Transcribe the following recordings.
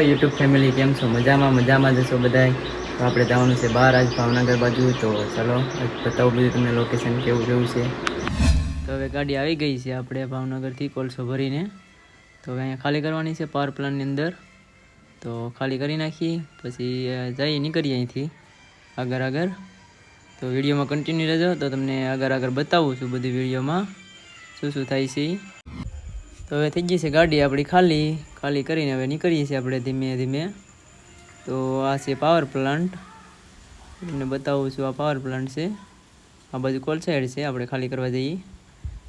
YouTube family કેમ છો? મજામાં મજામાં જશો બધાય? તો આપણે જવાનું છે બહાર, આજ ભાવનગર બાજુ. તો ચલો બતાવું બધું તમને લોકેશન કેવું કેવું છે. તો હવે ગાડી આવી ગઈ છે આપણે ભાવનગરથી કોલસો ભરીને. તો હવે અહીંયા ખાલી કરવાની છે પાવર પ્લાન્ટની અંદર. તો ખાલી કરી નાખીએ, પછી જઈએ, નીકળીએ અહીંથી, આગળ આગળ. તો વિડીયોમાં કન્ટિન્યુ રહેજો. તો તમને આગળ આગળ બતાવું છું બધી વિડીયોમાં, શું શું થાય છે. તો હવે થઈ ગઈ છે ગાડી આપણી ખાલી ખાલી કરીને હવે નીકળીએ છીએ આપણે ધીમે ધીમે. તો આ છે પાવર પ્લાન્ટ તમને બતાવું છું આ પાવર પ્લાન્ટ છે. આ બાજુ કોલ સાઈડ છે, આપણે ખાલી કરવા જઈએ.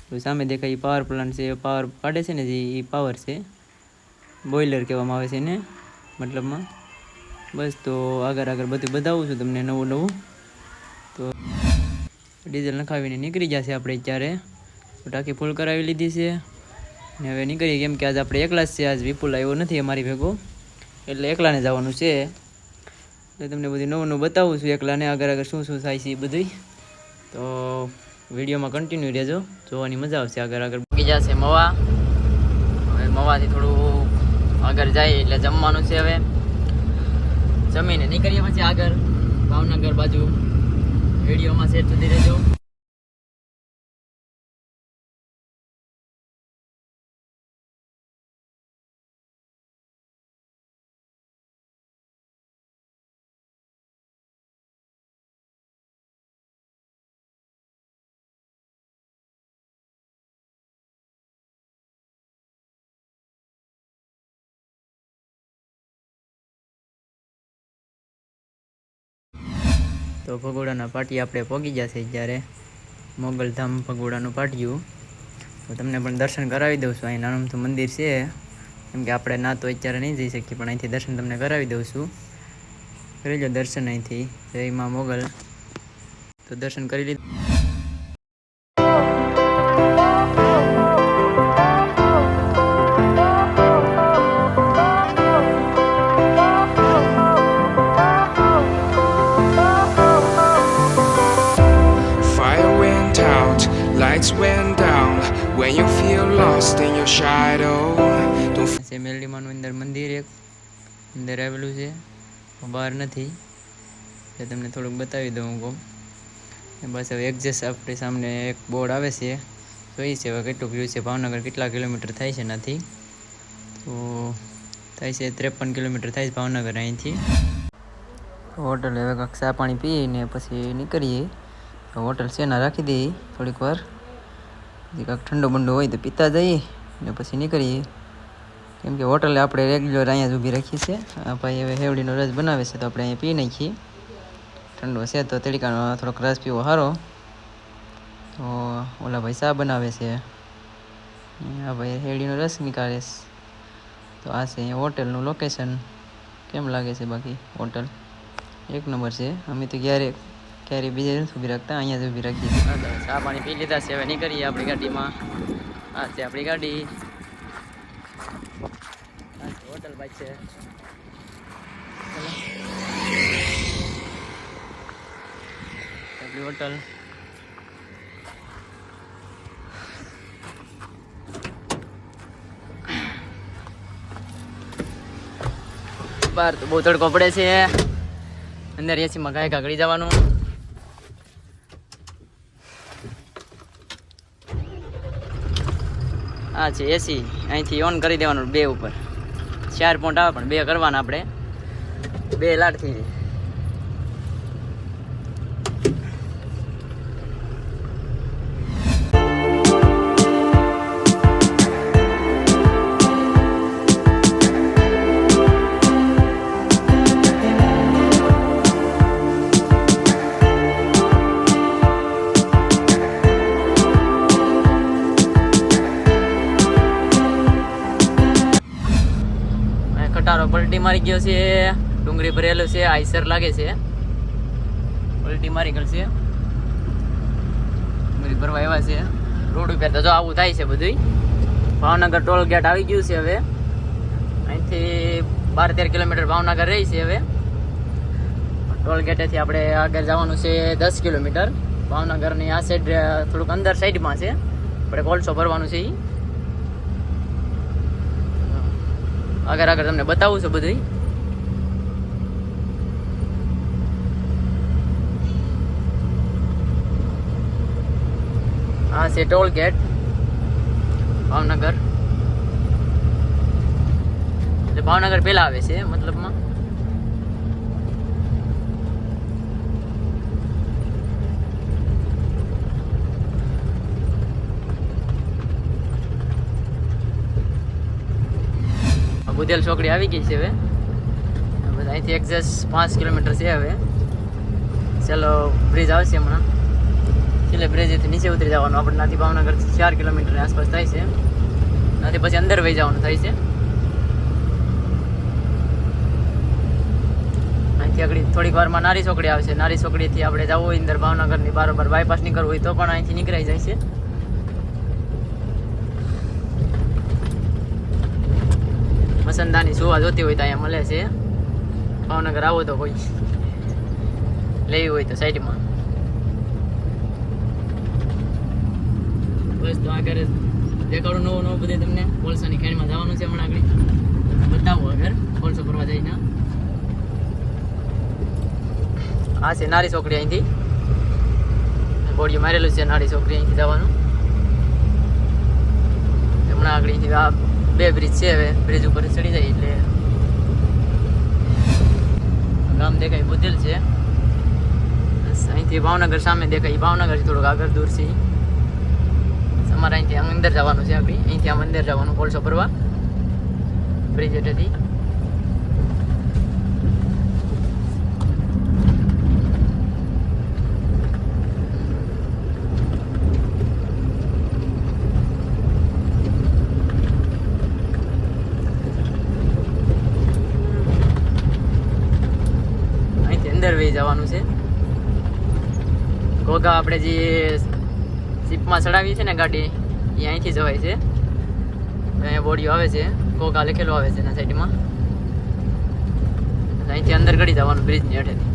તો સામે દેખાય પાવર પ્લાન્ટ છે પાવર કાઢે છે ને જે એ પાવર છે. બોઇલર કહેવામાં આવે છે એને, મતલબમાં. બસ તો આગળ આગળ બધું બતાવું છું તમને નવું નવું. તો ડીઝલ નખાવીને નીકળી જશે આપણે ત્યારે ટાંકી ફૂલ કરાવી લીધી છે. ને હવે નીકળીએ કેમ કે આજ આપણે એકલા જ છે આજ વિપુલ આવ્યો નથી અમારી ભેગો. એટલે એકલાને જવાનું છે. એટલે તમને બધું નવું નવું બતાવું છું એકલાને, આગળ આગળ શું શું થાય છે એ બધું તો વિડીયોમાં કન્ટિન્યુ રહેજો. જોવાની મજા આવશે આગળ આગળ. બાકી જશે મવા. હવે મવાથી થોડું આગળ જાય એટલે જમવાનું છે હવે. જમીને નીકળીએ પછી આગળ. ભાવનગર બાજુ. વિડીયોમાં સેટ સુધી રહેજો. તો ભગોડાના પાટી આપણે પહોંચી જશે જ્યારે મોગલધામ ભગોડાનું પાટિયું. તો તમને પણ દર્શન કરાવી દઉં છું. અહીં નાનું મંદિર છે. કેમ કે આપણે ના તો અત્યારે નહીં જઈ શકીએ, પણ અહીંથી દર્શન તમને કરાવી દઉં છું. કરી લો દર્શન અહીંથી. જય માં મોગલ. તો દર્શન કરી લીધું. Don't છે મેલડીમાનું મંદિર એક. અંદર આવેલું છે. બહાર નથી. એ તમને થોડુંક બતાવી દઉં કહું બસ હવે એક્ઝેસ આપણી સામે એક બોર્ડ આવે છે. જોઈએ છે હવે કેટલું વ્યૂ છે? ભાવનગર કેટલા કિલોમીટર થાય છે એનાથી? તો થાય છે ત્રેપન કિલોમીટર થાય છે ભાવનગર અહીંથી. હોટલ હવે કાંક ચા પાણી પીને પછી નીકળીએ. હોટલ છે ના રાખી દઈએ થોડીક વાર. કાંઈક ઠંડો બંડો હોય તો પીતા જઈએ. ને પછી નીકળીએ. કેમ કે હોટલે આપણે રેગ્યુલર અહીંયા ઊભી રાખીએ છીએ. ભાઈ હવે હેવડીનો રસ બનાવે છે તો આપણે અહીંયા પી નાખીએ. ઠંડો છે તો તડકાનો થોડોક રસ પીવો સારો તો ઓલા ભાઈ ચા બનાવે છે. આ ભાઈ હેવડીનો રસ નીકાળે તો આ છે અહીંયા હોટલનું લોકેશન કેમ લાગે છે બાકી હોટલ? એક નંબર છે. અમે તો ક્યારે ક્યારે બીજે નથી ઊભી રાખતા, અહીંયા જ ઊભી રાખીએ ચા પાણી પી લીધા છે. હવે નીકળીએ આપણી ગાડીમાં. આ છે આપણી ગાડી. હોટલ બાઈક છે. હોટલ. બહાર તો બહુ તડકો પડે છે. અંદર એસીમાં ગાય કાકડી જવાનું. આ છે એસી અહીંથી ઓન કરી દેવાનું બે ઉપર. ચાર પોઈન્ટ આવે પણ બે કરવાના આપણે. બે લાટ થઈ જાય મારી ગયો છે, ડુંગળી ભરેલો છે, આઈસર લાગે છે. ઉલટી મારી ગયો છે. ડુંગળી ભરવા આવ્યા છે. રોડ ઉપર તો જો આવું થાય છે બધું ભાવનગર ટોલ ગેટ આવી ગયું છે હવે. અહીંથી બાર તેર કિલોમીટર ભાવનગર રહી છે હવે. ટોલ ગેટેથી આપણે આગળ જવાનું છે દસ કિલોમીટર. ભાવનગરની આ સાઈડ થોડુંક અંદર સાઈડમાં છે. આપણે કોલસો ભરવાનું છે એ આગળ આગળ તમને બતાવું છું બધું હા છે ટોલ ગેટ, ભાવનગર. એટલે ભાવનગર પેલા આવે છે મતલબમાં. બુધેલ ચોકડી આવી ગઈ છે હવે. બધા અહીંથી એક્ઝેક્ટ પાંચ કિલોમીટર છે હવે. ચાલો બ્રિજ આવશે હમણાં. છેલ્લે બ્રિજથી નીચે ઉતરી જવાનું. આપણે નાથી ભાવનગર ચાર કિલોમીટર આસપાસ થાય છે. નાથી પછી અંદર વહી જવાનું થાય છે. અહીંથી આગળ થોડીક વારમાં નારી ચોકડી આવશે. નારી ચોકડીથી આપણે જવું હોય, અંદર ભાવનગરની બારોબાર બાયપાસ નીકળવું હોય તો પણ અહીંથી નીકળાઈ જાય છે. મસંદાની સુવા જોતી હોય તો અહીંયા મળે છે. ભાવનગર આવો તો કોઈ. લેવી હોય તો સાઈડમાં. બસ તો આગળ દેખાડું નવું નવું બધે તમને. કોલસાની ખેડમાં જવાનું છે હમણાં આગળ. બતાવો આગળ કોલસો ફરવા જઈને. આ છે નારી છોકરી અહીંથી. બોડીઓ મારેલું છે નારી છોકરી અહીંથી જવાનું. હમણાં આગળ આ બે બ્રિજ છે હવે. બ્રિજ ઉપર ચડી જાય એટલે ગામ દેખાય બુધેલ છે. અહીંથી ભાવનગર સામે દેખાય. ભાવનગર થોડુંક આગળ દૂર છે. અમારે અહીંથી અંદર જવાનું છે આપણી અહીંથી આ મંદિર જવાનું કોલસો ભરવા. બ્રિજ હેઠેથી અહીંથી અંદર વહી જવાનું છે. ઘોઘા આપણે જે સીપમાં ચડાવી છે ને ગાડી, એ અહીંથી જવાય છે. અહીંયા બોડીઓ આવે છે. ઘોઘા લખેલું આવે છે એના સાઈડમાં. અહીંથી અંદર ગળી જવાનું બ્રિજની હેઠેથી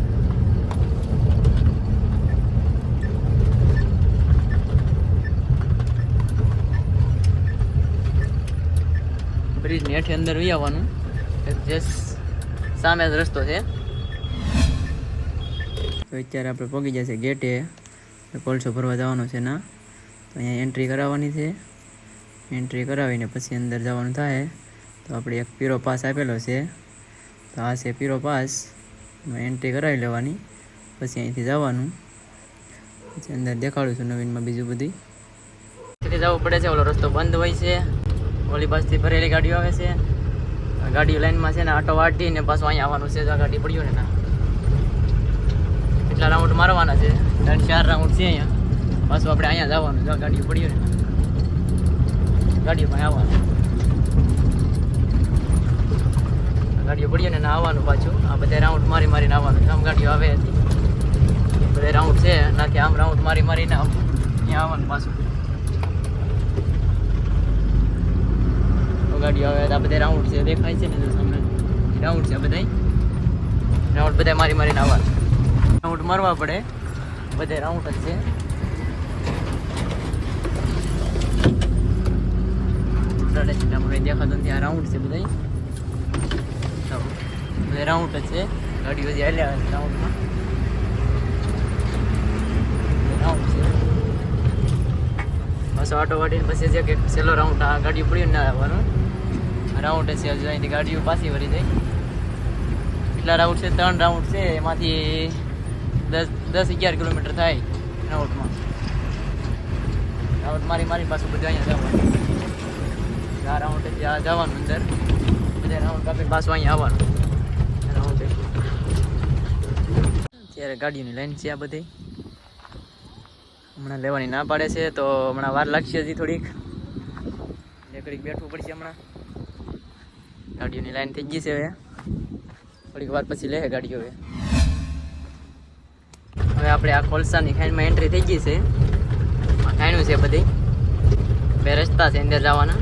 બ્રિજની હેઠે અંદર વી આવવાનું. જે સામે જ રસ્તો છે. તો અત્યારે આપણે પહોંચી જશે ગેટે. કોલસો ભરવા જવાનો છે ના. તો અહીંયા એન્ટ્રી કરાવવાની છે. એન્ટ્રી કરાવીને પછી અંદર જવાનું થાય. તો આપણે એક પીરો પાસ આપેલો છે. તો આ છે પીરો પાસ એન્ટ્રી કરાવી લેવાની. પછી અહીંથી જવાનું. પછી અંદર દેખાડું છું નવીનમાં બીજું બધી જવું પડે છે. ઓલો રસ્તો બંધ હોય છે. ઓલી બસથી ભરેલી ગાડીઓ આવે છે. ગાડીઓ લાઈનમાં છે ને આટો વાટીને પાછું અહીંયા આવવાનું છે. આ ગાડી પડ્યું ને ના. કેટલા રાઉન્ડ મારવાના છે. ત્રણ ચાર રાઉન્ડ છે અહીંયા. પાછું આપણે અહીંયા જવાનું. જો ગાડીઓ પડ્યું ને. ગાડીઓમાં આવવાનું. ગાડીઓ પડ્યું ને આવવાનું પાછું. આ બધા રાઉન્ડ મારી મારીને આવવાનું. આમ ગાડીઓ આવે હતી બધા રાઉન્ડ છે. નાખી આમ રાઉન્ડ મારી મારીને આમ અહીંયા આવવાનું પાછું. ગાડીઓ આવે આ બધા રાઉન્ડ છે. દેખાય છે ને સામે? રાઉન્ડ છે બધા રાઉન્ડ બધા મારી મારીને આવવાનું. રાઉન્ડ મારવા પડે. બધે રાઉન્ડ જ છે. દેખાતો આ રાઉન્ડ છે બધા બધા રાઉન્ડ જ છે. ગાડીઓ જે હાલ્યા રાઉન્ડમાં રાઉન્ડ છે. બસ આટો વાટીને પછી છે કે છેલ્લો રાઉન્ડ આ ગાડીઓ પડી ના આવવાનું રાઉન્ડ છે, હજુ અહીંથી ગાડીઓ પાછી વળી જાય. કેટલા રાઉન્ડ છે? ત્રણ રાઉન્ડ છે. એમાંથી દસ દસ અગિયાર કિલોમીટર થાય રાઉન્ડમાં રાઉટ મારી મારી પાછું બધું અહીંયા જવાનું. આ રાઉન્ડ ત્યાં જવાનું અંદર. બધા રાઉન્ડ કાપી પાછું અહીંયા આવવાનું. રાઉન્ડ અત્યારે ગાડીઓની લાઈન છે આ બધી. હમણાં લેવાની ના પાડે છે, તો હમણાં વાર લાગશે હજી થોડીક. એટલે ઘડીક બેઠવું પડશે હમણાં. ગાડીઓની લાઈન થઈ ગઈ છે હવે. થોડીક વાર પછી લે ગાડીઓ હવે. હવે આપણે આ કોલસાની ખાઈનમાં એન્ટ્રી થઈ ગઈ છે. ખાઈનું છે બધી. બે રસ્તા છે અંદર જવાના.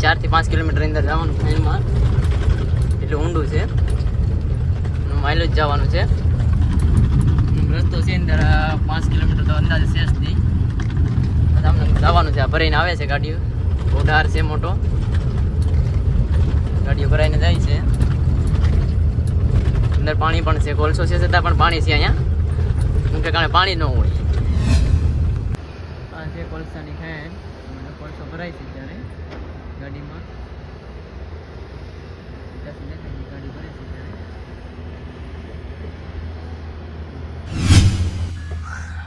ચારથી પાંચ કિલોમીટર અંદર જવાનું ખાઈનમાં. એટલું ઊંડું છે. માઇલેજ જવાનું છે. રસ્તો છે અંદર પાંચ કિલોમીટર તો અંદાજે શેષથી તમને જવાનું છે. આ ભરાઈને આવે છે ગાડીઓ. ઓઢાર છે મોટો. ગાડીઓ ભરાઈને જાય છે. અંદર પાણી પણ છે. કોલસો છે છતાં પણ પાણી છે અહીંયા. કેમ કે કારણે પાણી ન હોય. આ છે કોલસાની ખેન મને કોલસો ભરાય છે ત્યારે ગાડીમાં. ત્યાંથી દેખાય છે ગાડી ભરે છે ત્યારે.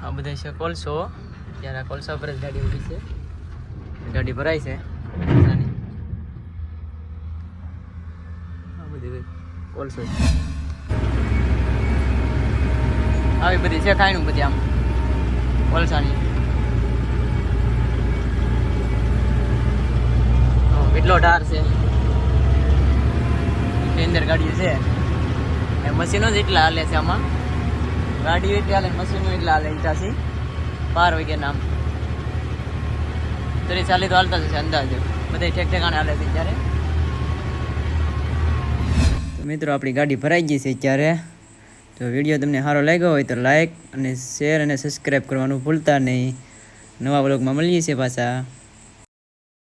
આ બધા છે કોલસો. ત્યારે આ કોલસા પર જ ગાડી ઊભી છે. ગાડી ભરાય છે. કોલસાની આ બધી કોલસો છે. આવી બધી છે, ખાયણું બધી આમ વલસાની કેટલો ઢાર છે. અંદર ગાડીઓ છે. એ મશીનો જ એટલા હાલે છે આમાં. ગાડીઓ એટલી હાલે મશીનો એટલા હાલે ઈટાસી બાર વાગ્યા નામ તરી ચાલી તો હાલતા જશે અંદાજે. બધા ઠેક ઠેકાણે હાલે છે ત્યારે મિત્રો, આપણી ગાડી ભરાઈ ગઈ છે ત્યારે તો વીડિયો તમને સારો લાગ્યો હોય તો લાઇક અને શેર અને સબસ્ક્રાઈબ કરવાનું ભૂલતા નહીં. નવા બ્લોગમાં મળીએ છીએ પાછા.